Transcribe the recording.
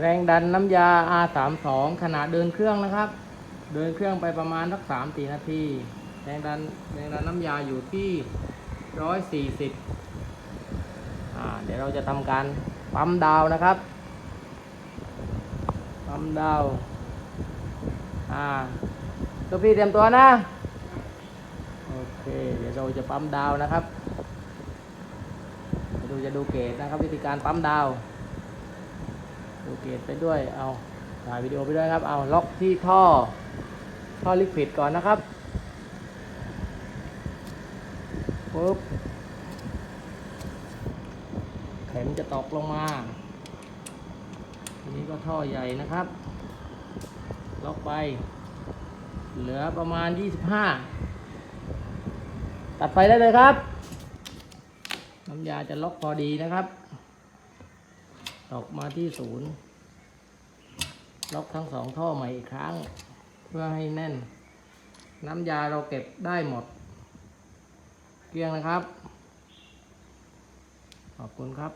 แรงดันน้ำยา R32 ขณะเดินเครื่องนะครับ เดินเครื่องไปประมาณสักสามสี่นาที แรงดันแรงดันน้ำยาอยู่ที่ร้อยสี่สิบอ่าเดี๋ยวเราจะทำการปั๊มดาวนะครับ ปั๊มดาว อ่าตัวพี่เตรียมตัวนะ โอเค เดี๋ยวเราจะปั๊มดาวนะครับเดี๋ยวเราจะดูเกจนะครับ วิธีการปั๊มดาว เกจไปด้วย เอาถ่ายวิดีโอไปด้วยครับ เอาล็อกที่ท่อ ท่อลิควิดก่อนนะครับปุ๊บเข็มจะตกลงมาทีนี้ก็ท่อใหญ่นะครับ ล็อกไป เหลือประมาณ 25 ตัดไฟได้เลยครับ น้ำยาจะล็อกพอดีนะครับ ตกมาที่ศูนย์ ล็อกทั้งสองท่อใหม่อีกครั้ง เพื่อให้แน่น น้ำยาเราเก็บได้หมด เกลี้ยงนะครับ ขอบคุณครับ